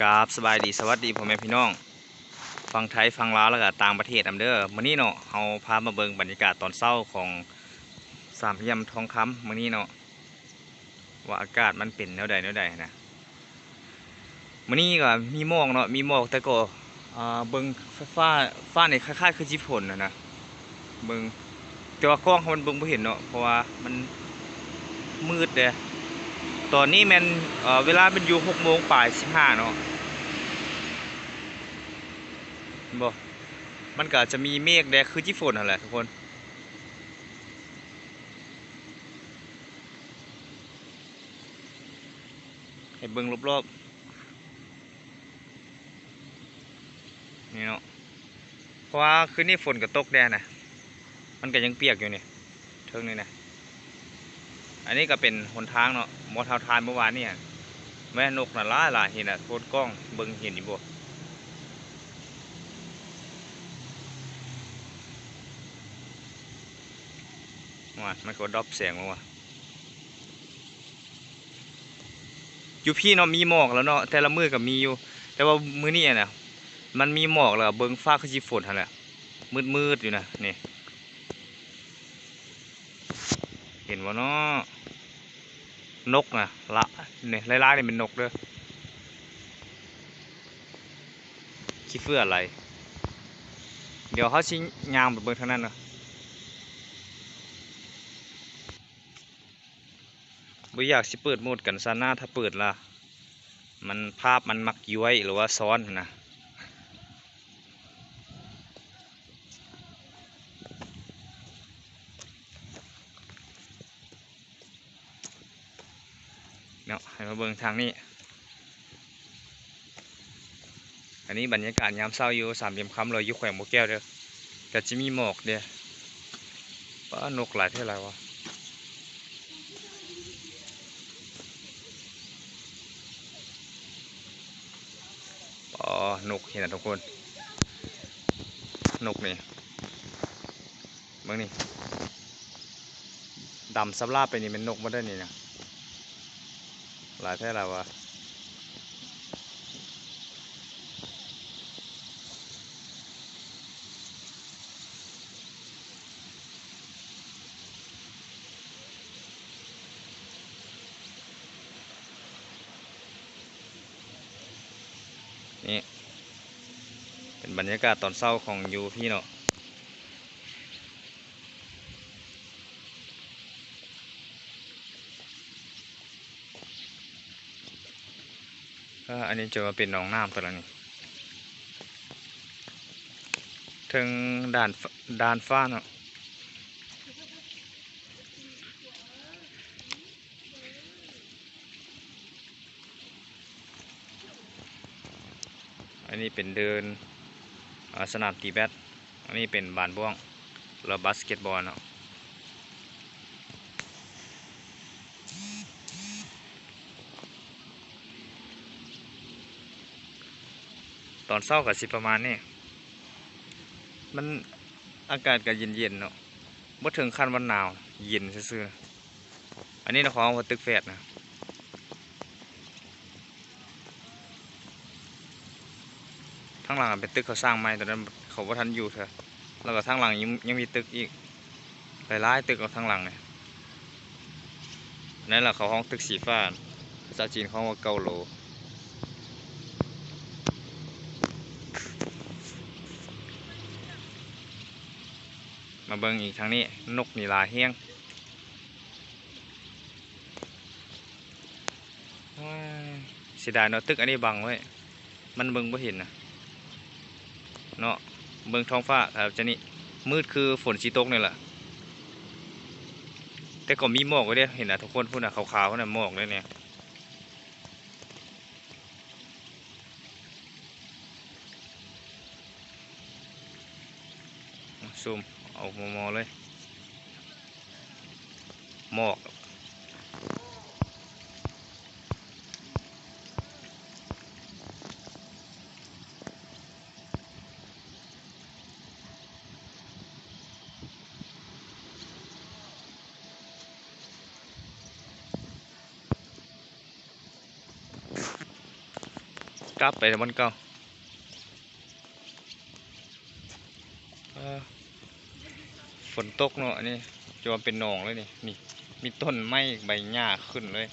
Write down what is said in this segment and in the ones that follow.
กราบสบายดีสวัสดีพ่อแม่พี่น้องฟังไทยฟังลาวแล้วก็ต่างประเทศนํเด้อมื้อนี้เนาะเฮาพามาเบิ่งบรรยากาศตอนเช้าของสามเหลี่ยมทองคำมื้อนี้เนาะว่าอากาศมันเป็นแนวใดแนวใดนะมื้อนี้ก็มีหมอกเนาะมีหมอกแต่ก็อ่าเบิ่งฟ้าฟ้านี่คล้ายๆคือจิฝนนะนะเบิ่งแต่ว่ากล้องมันเบิ่งบ่เห็นเนาะเพราะว่ามันมืดเด้ ตอนนี้แมันเเวลาเป็นอยู่หกโมงป่ายสิบห้าเนาะบ่มันก็จะมีเมฆแดงคือที่ฝนนั่นแหละทุกคน ให้เบิ่งรอบๆนี่เนาะเพราะว่าคืนนี้ฝนก็ตกแดดนะมันก็ยังเปียกอยู่เนี่ยเทิงนี่นะอันนี้ก็เป็นหนทางเนาะ มอเทาทานเมื่อวานนี่แม่นกน่ะล่าลายเห็นอะโคตรกล้องเบิ่งเห็นอยู่บ่ว่ามันก็ดรอปแสงมาว่ะอยู่พี่เนาะมีหมอกแล้วเนาะแต่ละมือก็มีอยู่ แต่ว่ามือนี้น่ะมันมีหมอกแล้วเบิ่งฟ้าคือสิฝนหั่นแหละมืดๆอยู่นะนี่เห็นว่าเนาะ นกนะละเนี่ยไล่ๆนี่เป็นนกเด้อคิดเพื่ออะไร เดี๋ยวเขาชิงยางไปเบิ่งทางนั้นเนาะบ่อยากสิเปิดโหมดกันซะหน้าถ้าเปิดละมันภาพมันมักย้วยหรือว่าซ้อนนะ เนาะให้มาเบิ่งทางนี้ อันนี้บรรยากาศยามเช้าอยู่สามเหลี่ยมคำเราอยู่แขวงโมแก้วเด้อก็จะมีหมอกเด้อป้านกหลายเท่าไหร่วะอ๋อนกเห็นนะทุกคน นกนี่เบิ่งนี่ดำซับลาบไปนี่เป็นนกมาได้นี่นะ หลายแท่เราวะนี่เป็นบรรยากาศตอนเศร้าของยูพี่เนาะ ก็อันนี้จะมาเป็นหนองน้ำตัวละนี่ถึงด่านด่านฟ้าเนาะอันนี้เป็นเดินสนามตีแบดอันนี้เป็นบานบ้วงแล้วบาสเกตบอลเนาะ ตอนเช้ากับสิประมาณนี้มันอากาศก็เย็นๆเนาะบ่ถึงขั้นวันหนาว เย็นซื่อๆอันนี้นะของว่าตึกแฟดนะทั้งหลังเป็นตึกเขาสร้างใหม่ตอนนั้นเขาบ่ทันอยู่เถอะแล้วก็ทั้งหลังยังยังมีตึกอีกหลายๆตึกเอาทั้งหลังเนี่ยนั่นแหละเขาห้องตึกสีฟ้าภาษาจีนเขาว่าเกาโหล มาเบิงอีกทางนี้ นกนีลาเฮียงว้ายเสียดายเนาะตึกอันนี้บังไว้ มันเบิ่งบ่เห็นนะเนาะเบิงท้องฟ้าครับจะนี่มืดคือฝนสีตกเนี่ยแหละแต่ก็มีหมอกไว้เด้เห็นนะทุกคนพูดนะขาวๆนะหมอกเลยเนี่ยซูม ออกมอมอเลย หมอกกลับไปมันเก่า นตกเนาะนี่จนเป็นหนองเลยนี่นี่ มีต้นไม้ใบหญ้าขึ้นเลย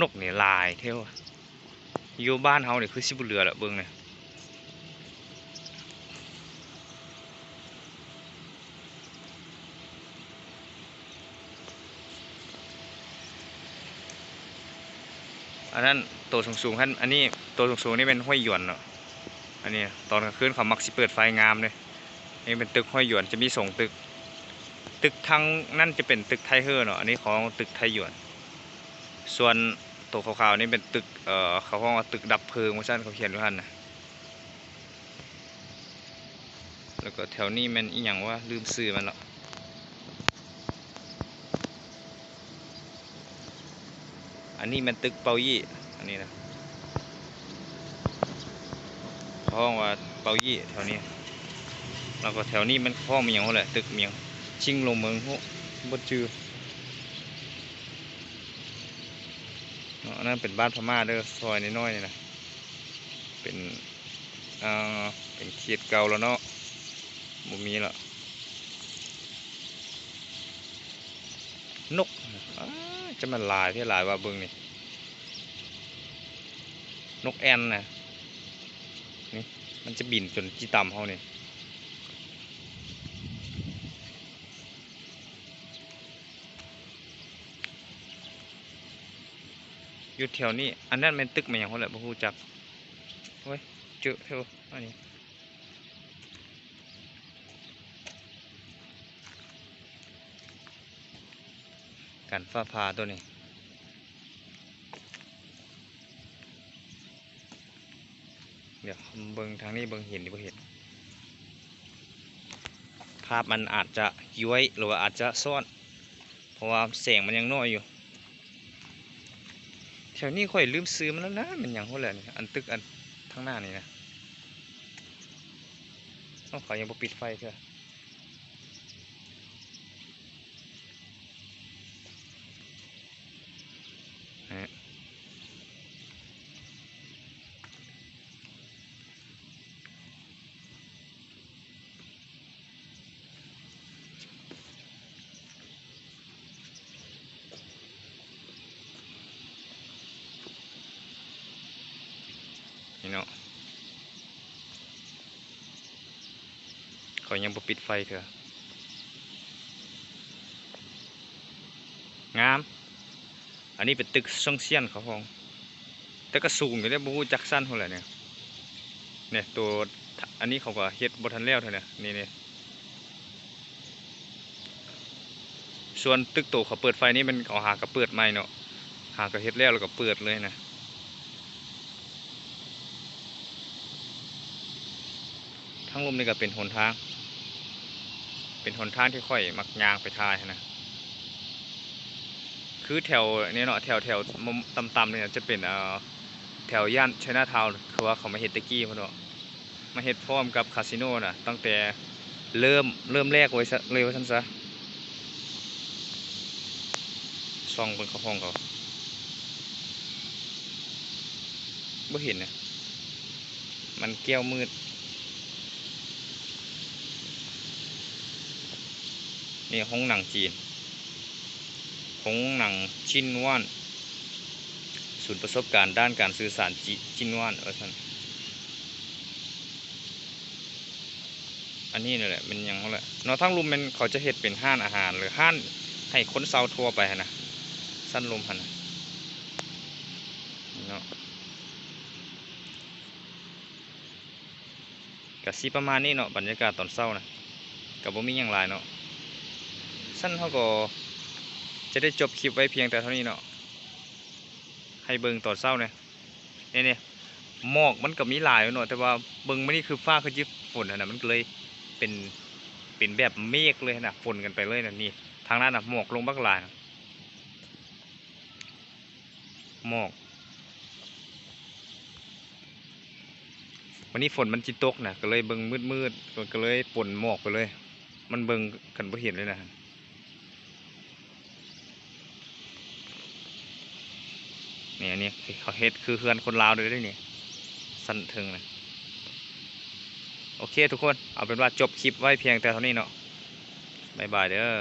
นกเนี่ลายเท่าอยู่บ้านเฮาเนี่ยคือสิบุเรือละเบิ้งเนี่ย อันนั้นตัวสูงๆท่านอันนี้ตัวสูงๆนี่เป็นห้วยหยวนเนาะอันนี้ตอนกลางคืนเขามักสิเปิดไฟงามเลยนี่เป็นตึกห้วยหยวนจะมีส่งตึก ตึกทางนั่นจะเป็นตึกไทเฮอร์เนาะอันนี้ของตึกไทหยวน ส่วนตัวขาวๆนี่เป็นตึกเอ่อเขาห้องว่าตึกดับเพลิงว่าซั่นเขาเขียนไว้หั่นนะแล้วก็แถวนี้มันอีหยังว่าลืมซื้อมันและ อันนี้มันตึกเปายี่ อันนี้นะห้องว่าเปายี่แถวนี้ แล้วก็แถวนี้มันห้องเมียังวะแหละตึกเมียง ชิงลงเมืองโหบ่จืออันนั้นเป็นบ้านพม่าเด้อซอยน้อยๆนี่นะเป็นอ่าเป็นเขตเก่าแล้วเนาะบ่มีและนก จะมันลายเท่ลายว่าเบิ่งนี่ นกแอนนะนี่ มันจะบินจนจีต่ำเฮานี่อยู่แถวนี้ อันนั้นเป็นตึกมันหยังเขาแหละบ่ฮู้จักเฮ้ยเจอเท่าอันนี้ กันฟ้าผ่าตัวนี้เดี๋ยวเบิงทางนี้เบิ่งเห็นหรือบ่เห็น ภาพมันอาจจะย้วยหรือว่าอาจจะซ่อน เพราะว่าแสงมันยังน้อยอยู่ แถวนี้ค่อยลืมซื้อมันแล้วนะมันยังหัวแหละนี่อันตึกอันข้างหน้านี่นะต้องขายังปิดไฟเถอะ นี่เนาะเขายังบ่ปิดไฟเถอะงาม อันนี้เป็นตึกซ่องเซียนเขาห้อง แต่ก็สูงอยู่ได้บ่ฮู้จักสั้นเท่าไหร่เนี่ย เนี่ยตัวอันนี้เขาก็เฮ็ดบทันแล้วเท่าเนี่ยนี่นี่ส่วนตึกโตเขาเปิดไฟนี่มันเขาหากระเปิดใหม่เนาะ หากระเฮ็ดแล้วแล้วก็เปิดเลยนะ ทั้งลมนี่ก็เป็นหนทาง เป็นหนทางที่ค่อยมักยางไปทายนะคือแถวนี้เนาะแถวแถวมุมต่ำๆเนี่ยจะเป็นเอ่อแถวย่านชนาทาวน์คือว่าเขามาเฮ็ดตะกี้พุ่นเนาะมาเฮ็ดพร้อมกับคาสิโนน่ะตั้งแต่เริ่มเริ่มแรกไว้ซะเลยว่าซั่นซะซองเบิ่งเขาห้องเขาบ่เห็นนะมันแก้วมืด นี่ห้องหนังจีนห้องหนังชินว่านศูนย์ประสบการณ์ด้านการสื่อสารจิชินว่านเออท่านอันนี้นี่แหละมันยังเขาแหละนาะทั้งลุมมันเขาจะเฮ็ดเป็นห้านอาหาร หรือห้านให้คนเซาทั่วไปนะสั้นลมหันนะเนาะกะสิประมาณนี้เนาะบรรยากาศตอนเช้านะกับบ่มีหยังหลายเนาะ สั้นเขาก็จะได้จบคลิปไว้เพียงแต่เท่านี้เนาะให้เบิ่งตอนเช้าเนี่ยนี่เนี่ยหมอกมันก็มีหลายเนาะแต่ว่าเบิ่งมันนี่คือฟ้าคือยิบฝนนะมันเลยเป็นเป็นแบบเมฆเลยนะฝนกันไปเลยนะนี่ทางนั้นนะหมอกลงบักหลายนะหมอกวันนี้ฝนมันจิตกนะก็เลยเบิ่งมืดๆก็เลยปนหมอกไปเลย มันเบิ่งกันบ่เห็นเลยนะ นี่อันนี้เขาเฮ็ดคือเฮือนคนลาวเลยด้นี่สั้นถึงนะโอเคทุกคนเอาเป็นว่าจบคลิปไว้เพียงแต่เท่านี้เนาะบายบายเด้อ